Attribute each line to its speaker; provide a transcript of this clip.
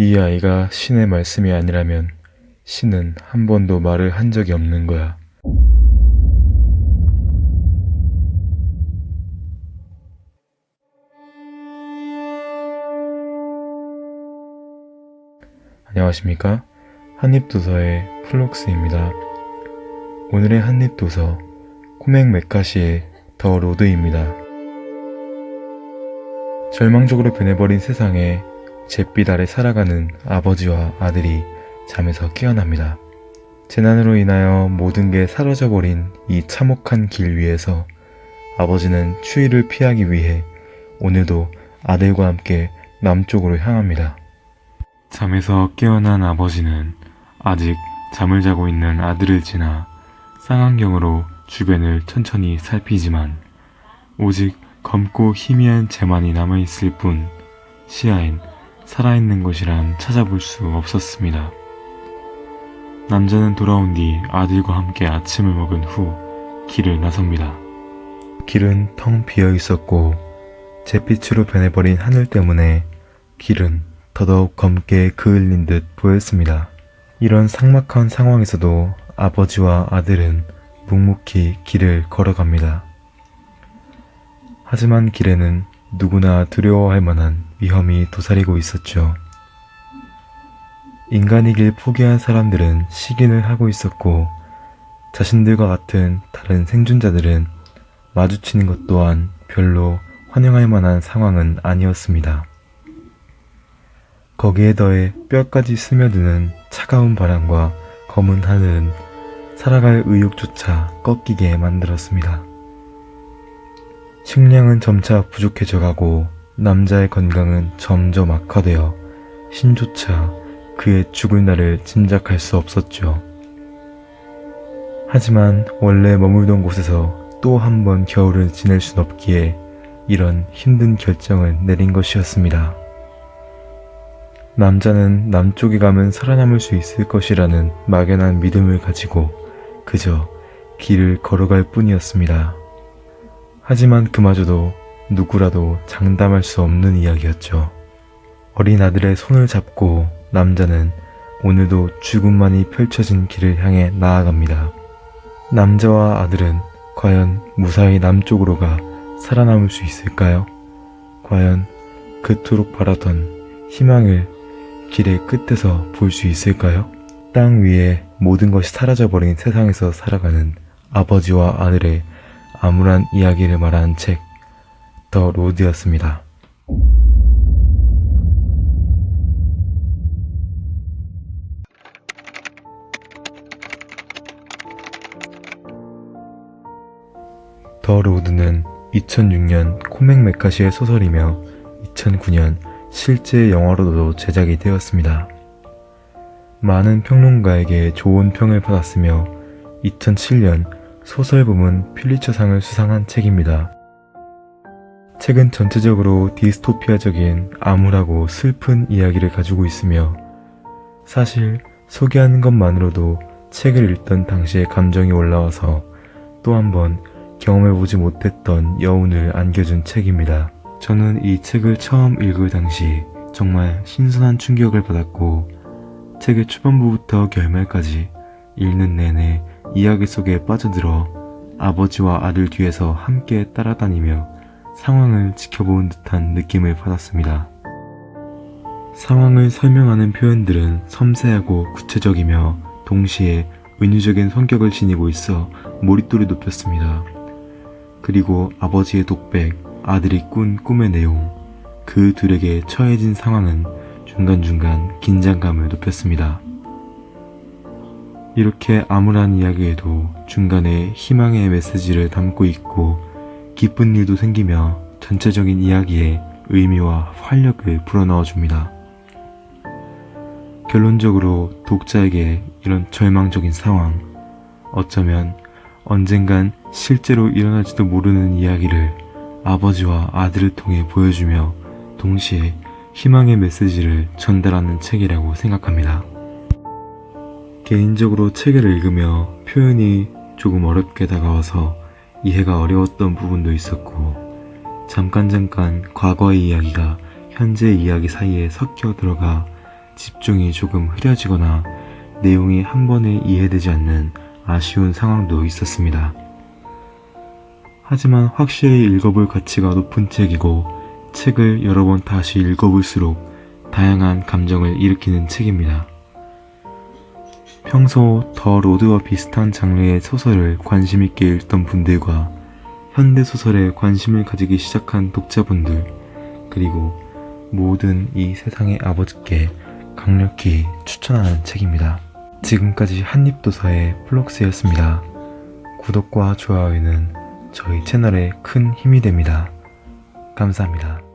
Speaker 1: 이 아이가 신의 말씀이 아니라면 신은 한 번도 말을 한 적이 없는 거야. 안녕하십니까? 한입도서의 플록스입니다. 오늘의 한입도서 코맹 메카시의 더 로드입니다. 절망적으로 변해버린 세상에 잿빛 아래 살아가는 아버지와 아들이 잠에서 깨어납니다. 재난으로 인하여 모든 게 사라져 버린 이 참혹한 길 위에서 아버지는 추위를 피하기 위해 오늘도 아들과 함께 남쪽으로 향합니다. 잠에서 깨어난 아버지는 아직 잠을 자고 있는 아들을 지나 쌍안경으로 주변을 천천히 살피지만 오직 검고 희미한 재만이 남아있을 뿐 시야엔 살아있는 것이란 찾아볼 수 없었습니다. 남자는 돌아온 뒤 아들과 함께 아침을 먹은 후 길을 나섭니다. 길은 텅 비어 있었고 잿빛으로 변해버린 하늘 때문에 길은 더더욱 검게 그을린 듯 보였습니다. 이런 삭막한 상황에서도 아버지와 아들은 묵묵히 길을 걸어갑니다. 하지만 길에는 누구나 두려워할 만한 위험이 도사리고 있었죠. 인간이길 포기한 사람들은 시긴을 하고 있었고 자신들과 같은 다른 생존자들은 마주치는 것 또한 별로 환영할 만한 상황은 아니었습니다. 거기에 더해 뼈까지 스며드는 차가운 바람과 검은 하늘은 살아갈 의욕조차 꺾이게 만들었습니다. 식량은 점차 부족해져 가고 남자의 건강은 점점 악화되어 신조차 그의 죽을 날을 짐작할 수 없었죠. 하지만 원래 머물던 곳에서 또 한 번 겨울을 지낼 순 없기에 이런 힘든 결정을 내린 것이었습니다. 남자는 남쪽에 가면 살아남을 수 있을 것이라는 막연한 믿음을 가지고 그저 길을 걸어갈 뿐이었습니다. 하지만 그마저도 누구라도 장담할 수 없는 이야기였죠. 어린 아들의 손을 잡고 남자는 오늘도 죽음만이 펼쳐진 길을 향해 나아갑니다. 남자와 아들은 과연 무사히 남쪽으로 가 살아남을 수 있을까요? 과연 그토록 바라던 희망을 길의 끝에서 볼 수 있을까요? 땅 위에 모든 것이 사라져버린 세상에서 살아가는 아버지와 아들의 암울한 이야기를 말하는 책, 더 로드였습니다. 더 로드는 2006년 코맹 메카시의 소설이며 2009년 실제 영화로도 제작이 되었습니다. 많은 평론가에게 좋은 평을 받았으며 2007년 소설 부문 필리처상을 수상한 책입니다. 책은 전체적으로 디스토피아적인 암울하고 슬픈 이야기를 가지고 있으며 사실 소개하는 것만으로도 책을 읽던 당시의 감정이 올라와서 또 한 번 경험해보지 못했던 여운을 안겨준 책입니다. 저는 이 책을 처음 읽을 당시 정말 신선한 충격을 받았고 책의 초반부부터 결말까지 읽는 내내 이야기 속에 빠져들어 아버지와 아들 뒤에서 함께 따라다니며 상황을 지켜본 듯한 느낌을 받았습니다. 상황을 설명하는 표현들은 섬세하고 구체적이며 동시에 은유적인 성격을 지니고 있어 몰입도를 높였습니다. 그리고 아버지의 독백, 아들이 꾼 꿈의 내용, 그 둘에게 처해진 상황은 중간중간 긴장감을 높였습니다. 이렇게 암울한 이야기에도 중간에 희망의 메시지를 담고 있고 기쁜 일도 생기며 전체적인 이야기에 의미와 활력을 불어넣어 줍니다. 결론적으로 독자에게 이런 절망적인 상황, 어쩌면 언젠간 실제로 일어날지도 모르는 이야기를 아버지와 아들을 통해 보여주며 동시에 희망의 메시지를 전달하는 책이라고 생각합니다. 개인적으로 책을 읽으며 표현이 조금 어렵게 다가와서 이해가 어려웠던 부분도 있었고 잠깐 잠깐 과거의 이야기가 현재의 이야기 사이에 섞여 들어가 집중이 조금 흐려지거나 내용이 한 번에 이해되지 않는 아쉬운 상황도 있었습니다. 하지만 확실히 읽어볼 가치가 높은 책이고 책을 여러 번 다시 읽어볼수록 다양한 감정을 일으키는 책입니다. 평소 더 로드와 비슷한 장르의 소설을 관심 있게 읽던 분들과 현대 소설에 관심을 가지기 시작한 독자분들 그리고 모든 이 세상의 아버지께 강력히 추천하는 책입니다. 지금까지 한입도서의 플록스였습니다. 구독과 좋아요는 저희 채널에 큰 힘이 됩니다. 감사합니다.